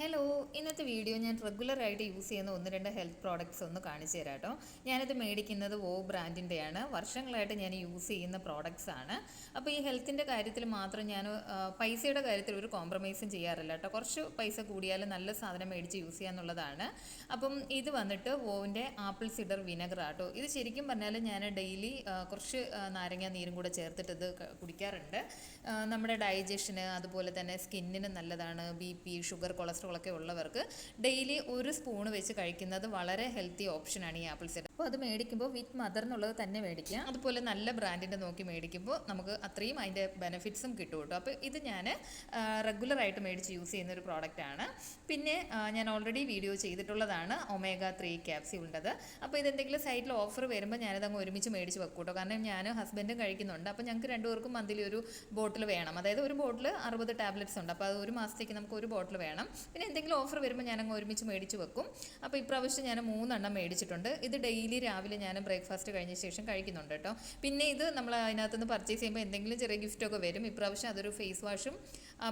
Hello ഇന്നത്തെ video ഞാൻ റെഗുലറായിട്ട് യൂസ് ചെയ്യുന്ന ഒന്ന് രണ്ട് ഹെൽത്ത് പ്രോഡക്റ്റ്സ് ഒന്ന് കാണിച്ചു തരാം കേട്ടോ. ഞാനത് മേടിക്കുന്നത് ഓ ബ്രാൻഡിന്റെയാണ് വർഷങ്ങളായിട്ട് ഞാൻ യൂസ് ചെയ്യുന്ന പ്രോഡക്റ്റ്സ് ആണ്. അപ്പോൾ ഈ ഹെൽത്തിന്റെ കാര്യത്തിൽ മാത്രം ഞാൻ പൈസയുടെ കാര്യത്തിൽ ഒരു കോംപ്രമൈസും ചെയ്യാറില്ല കേട്ടോ. കുറച്ച് പൈസ കൂടിയാലും നല്ല സാധനം മേടിച്ച് യൂസ് ചെയ്യാന്നുള്ളതാണ് അപ്പം ഇത് വന്നിട്ട് ഓവിന്റെ ആപ്പിൾ സിഡർ വിനെഗർ ആട്ടോ ഇത് ശരിക്കും പറഞ്ഞാൽ ഞാൻ ഡെയിലി കുറച്ച് നാരങ്ങ നീരും കൂടെ ചേർത്തിട്ട് ഇത് കുടിക്കാറുണ്ട്. നമ്മുടെ ഡൈജഷന് അതുപോലെ തന്നെ സ്കിന്നിന് നല്ലതാണ്. ബി പി ഷുഗർ കൊളസ്ട്രോൾ ഒക്കെ ഉള്ളവർക്ക് ഡെയിലി ഒരു സ്പൂൺ വെച്ച് കഴിക്കുന്നത് വളരെ ഹെൽത്തി ഓപ്ഷനാണ് ഈ ആപ്പിൾ സൈഡർ അപ്പോൾ അത് മേടിക്കുമ്പോൾ വിത്ത് മദർ എന്നുള്ളത് തന്നെ മേടിക്കുക. അതുപോലെ നല്ല ബ്രാൻഡിന്റെ നോക്കി മേടിക്കുമ്പോൾ നമുക്ക് അത്രയും അതിന്റെ ബെനിഫിറ്റ്സും കിട്ടും കേട്ടോ. അപ്പോൾ ഇത് ഞാൻ റെഗുലറായിട്ട് മേടിച്ച് യൂസ് ചെയ്യുന്ന ഒരു പ്രോഡക്റ്റാണ് പിന്നെ ഞാൻ ഓൾറെഡി വീഡിയോ ചെയ്തിട്ടുള്ളതാണ് ഒമേഗ ത്രീ ക്യാപ്സ്യൂളിന്റെത് അപ്പോൾ ഇതെന്തെങ്കിലും സൈറ്റിൽ ഓഫർ വരുമ്പോൾ ഞാനത് അങ്ങ് ഒരുമിച്ച് മേടിച്ച് വെക്കും കേട്ടോ. കാരണം ഞാൻ ഹസ്ബൻഡും കഴിക്കുന്നുണ്ട്. അപ്പോൾ ഞങ്ങൾക്ക് രണ്ടുപേർക്കും മന്തിലി ഒരു ബോട്ടിൽ വേണം. അതായത് ഒരു ബോട്ടിൽ അറുപത് ടാബ്ലറ്റ്സ് ഉണ്ട്. അപ്പോൾ അത് ഒരു മാസത്തേക്ക് നമുക്ക് ഒരു ബോട്ടിൽ വേണം. പിന്നെ എന്തെങ്കിലും ഓഫർ വരുമ്പോൾ ഞാൻ അങ്ങ് ഒരുമിച്ച് മേടിച്ച് വെക്കും. അപ്പോൾ ഇപ്രാവശ്യം ഞാൻ മൂന്നെണ്ണം മേടിച്ചിട്ടുണ്ട്. ഇത് ഡെയിലി രാവിലെ ഞാൻ ബ്രേക്ക്ഫാസ്റ്റ് കഴിഞ്ഞ ശേഷം കഴിക്കുന്നുണ്ട് കേട്ടോ പിന്നെ ഇത് നമ്മൾ അതിനകത്തുനിന്ന് പർച്ചേസ് ചെയ്യുമ്പോൾ എന്തെങ്കിലും ചെറിയ ഗിഫ്റ്റൊക്കെ വരും. ഇപ്രാവശ്യം അതൊരു ഫേസ് വാഷും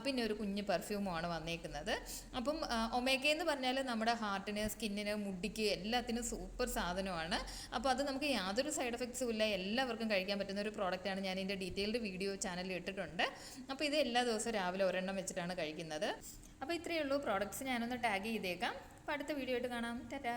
പിന്നെ ഒരു കുഞ്ഞ് പെർഫ്യൂമാണ് വന്നേക്കുന്നത്. അപ്പം ഒമേഗ എന്ന് പറഞ്ഞാൽ നമ്മുടെ ഹാർട്ടിന് സ്കിന്നിന് മുടിക്ക് എല്ലാത്തിനും സൂപ്പർ സാധനമാണ്. അപ്പോൾ അത് നമുക്ക് യാതൊരു സൈഡ് എഫക്ട്സും ഇല്ല. എല്ലാവർക്കും കഴിക്കാൻ പറ്റുന്ന ഒരു പ്രോഡക്റ്റാണ് ഞാൻ ഇതിന്റെ ഡീറ്റെയിൽഡ് വീഡിയോ ചാനലിൽ ഇട്ടിട്ടുണ്ട്. അപ്പോൾ ഇത് എല്ലാ ദിവസവും രാവിലെ ഒരെണ്ണം വെച്ചിട്ടാണ് കഴിക്കുന്നത്. അപ്പോൾ ഇത്രയേ ഉള്ളൂ പ്രോഡക്റ്റ്സ് ഞാനൊന്ന് ടാഗ് ചെയ്തേക്കാം. അപ്പോൾ അടുത്ത വീഡിയോ ആയിട്ട് കാണാം. ടാറ്റാ.